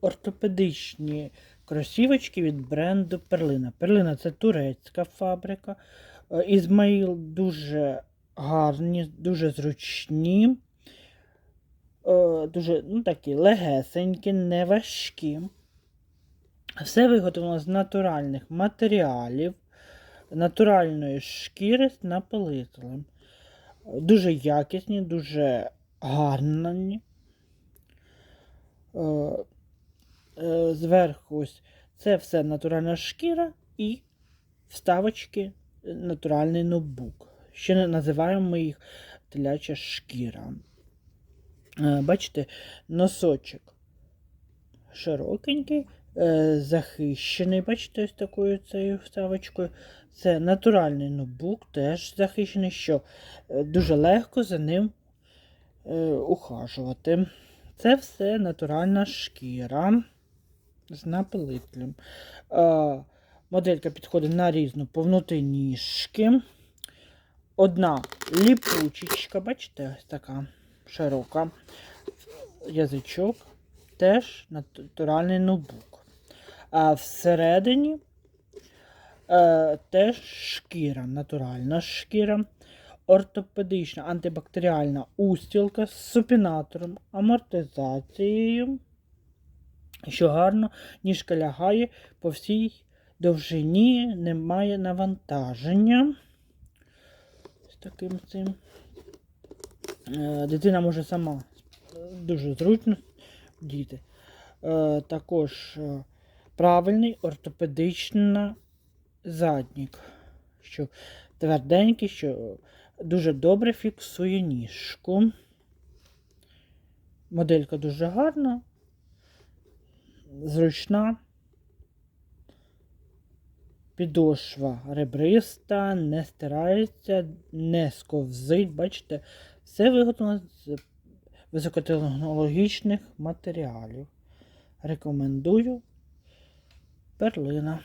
ортопедичні кросівочки від бренду Перлина. Перлина це турецька фабрика. Е, Ізмаїл дуже гарні, дуже зручні, е, дуже ну, такі легесенькі, не важкі. Все виготовлено з натуральних матеріалів, натуральної шкіри з напилителем. Дуже якісні, дуже гарні. Е, Зверху ось це все натуральна шкіра і вставочки е, натуральний ноутбук. Ще називаємо ми їх теляча шкіра. Е, Бачите, носочок широкенький, е, захищений, бачите, ось такою цією вставочкою. Це натуральний ноутбук, теж захищений, що е, дуже легко за ним е, ухажувати. Це все натуральна шкіра з напилителем. Моделька підходить на різну повноту ніжки. Одна ліпучечка, бачите, ось така широка. Язичок теж натуральний ноутбук. А всередині е, теж шкіра, натуральна шкіра, ортопедична антибактеріальна устілка з супінатором, амортизацією, що гарно ніжка лягає по всій довжині, немає навантаження. З таким цим. Е, Дитина може сама дуже зручно діти. Е, Також е, правильний ортопедичний заднік, що тверденький, що дуже добре фіксує ніжку. Моделька дуже гарна, зручна. Підошва ребриста, не стирається, не сковзить. Бачите, все виготовлено з високотехнологічних матеріалів. Рекомендую перлина.